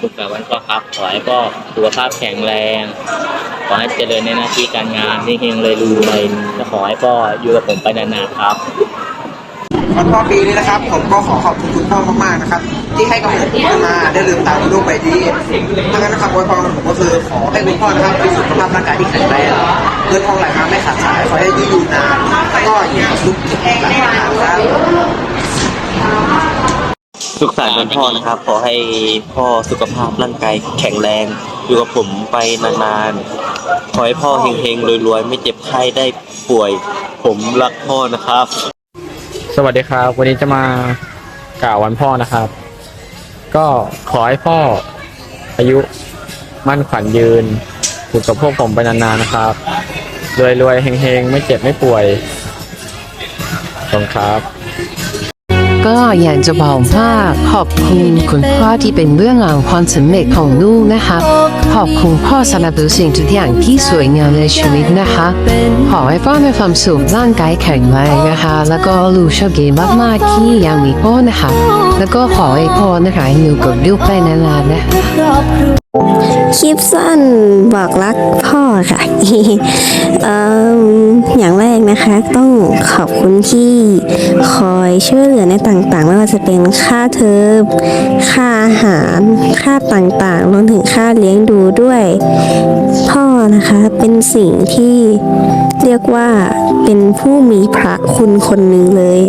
สุขสันต์วันพ่อครับ ขอให้พ่อสุขภาพแข็งแรง ขอให้เจริญในหน้าที่การงานเฮงๆเลยรวยๆและขอให้พ่ออยู่กับผมไปนานๆครับวันพ่อปีนี้นะครับ ผมก็ขอขอบคุณคุณพ่อมากๆนะครับ ที่ให้กำเนิดผมมาได้ลืมตาดูโลกใบนี้ดังนั้นนะครับอวยพรขอผมก็คือขอให้คุณพ่อนะครับมีสุขภาพร่างกายที่แข็งแรงเงินทองไหลมาไม่ขาดสายขอให้ยืดอยู่นานแล้วก็อยู่กับลูกหลานนานครับ สุขสันต์วันพ่อนะครับ ขอให้พ่อสุขภาพร่างกายแข็งแรง อยู่กับผมไปนานๆ ขอให้พ่อเฮงๆรวยๆ ไม่เจ็บไข้ได้ป่วย ผมรักพ่อนะครับ สวัสดีครับ วันนี้จะมากล่าววันพ่อนะครับ ก็ขอให้พ่ออายุมั่นขวัญยืนอยู่กับพวกผมไปนานๆนะครับรวยๆเฮงๆ ไม่เจ็บไม่ป่วยขอบคุณครับ ก็อยากจะบอกว่าขอบคุณคุณพ่อที่เป็นเรื่องราวความสำเร็จของลูกนะคะขอบคุณพ่อสำหรับสิ่งทุกอย่างที่สวยงามในชีวิตนะคะขอให้พ่อมีความสุขร่างกายแข็งแรงนะคะ แล้วก็ลูกโชคดีมากๆที่ยังมีพ่อนะคะ แล้วก็ขอให้พ่อนะคะอยู่กับลูกไปนานๆนะ คลิปสั้นบอกรักพ่อค่ะเอิ่มอย่างแรกนะคะต้องขอบคุณที่คอยช่วยเหลือในต่างๆ ไม่ว่าจะเป็นค่าเทอมค่าอาหาร ค่าต่างๆรวมถึงค่าเลี้ยงดูด้วย พ่อนะคะเป็นสิ่งที่เรียกว่าเป็นผู้มีพระคุณคนหนึ่งเลย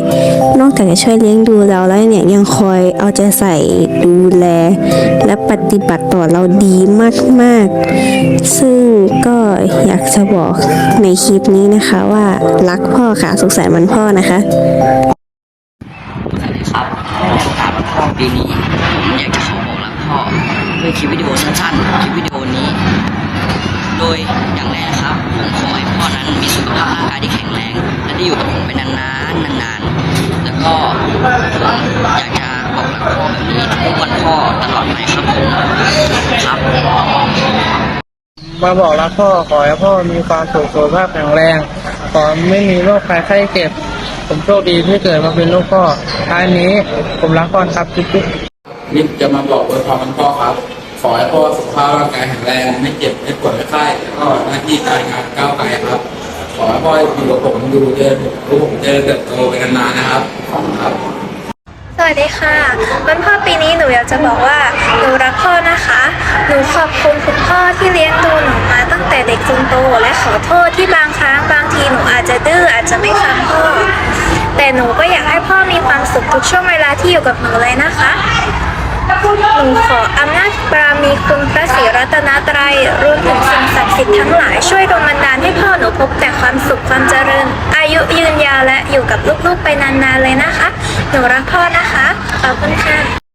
นอกจากจะช่วยเลี้ยงดูเราแล้วเนี่ยยังคอยเอาใจใส่ดูแล และปฏิบัติต่อเราดีมากๆ ซึ่งก็อยากจะบอกในคลิปนี้นะคะว่ารักพ่อค่ะสุขสันต์วันพ่อนะคะครับโอกาสวันพ่อปีนี้ผมอยากจะขอบอกรักพ่อด้วยคลิปวิดีโอสั้นๆคลิปวิดีโอนี้ โดยอย่างแรกนะครับผมขอให้พ่อนั้นมีสุขภาพร่างกายที่แข็งแรงและได้อยู่กับผมไปนานๆนานๆ แล้วก็ผมอยากจะบอกรักพ่อแบบนี้ทุกวันพ่อตลอดไปครับผมครับ มาบอกรักพ่อขอให้พ่อมีความสุขสุขภาพแข็งแรง ขอไม่มีโรคภัยไข้เจ็บ ผมโชคดีที่เกิดมาเป็นลูกพ่อท้ายนี้ผมรักพ่อครับจุ๊บๆนี่จะมาบอกอวยพรวันพ่อครับ ขอให้พ่อสุขภาพร่างกายแข็งแรง ไม่เจ็บไม่ปวดไม่ไข้แล้วก็หน้าที่การงานก้าวไกลครับ ขอให้พ่ออยู่กับผมดูเจริญรู้ผมเจริญเติบโตไปนานๆนะครับขอบคุณครับ วัสดีค่ะวันพ่อปีนี้หนูอยากจะบอกว่าหนูรักพ่อนะคะ หนูขอบคุณคุณพ่อที่เลี้ยงดูหนูมาตั้งแต่เด็กจนโต และขอโทษที่บางครั้งบางทีหนูอาจจะดื้ออาจจะไม่ฟังพ่อ แต่หนูก็อยากให้พ่อมีความสุขทุกช่วงเวลาที่อยู่กับหนูเลยนะคะหนูขออำนาจบารมีคุณพระศรีรัตนตรัยรวมถึง สิทธิ์ทั้งหลายช่วยดลบันดาลให้พ่อหนูพบแต่ความสุขความเจริญ อายุยืนยาวและอยู่กับลูกๆไปนานๆเลยนะคะ หนูรักพ่อนะคะ ขอบคุณค่ะ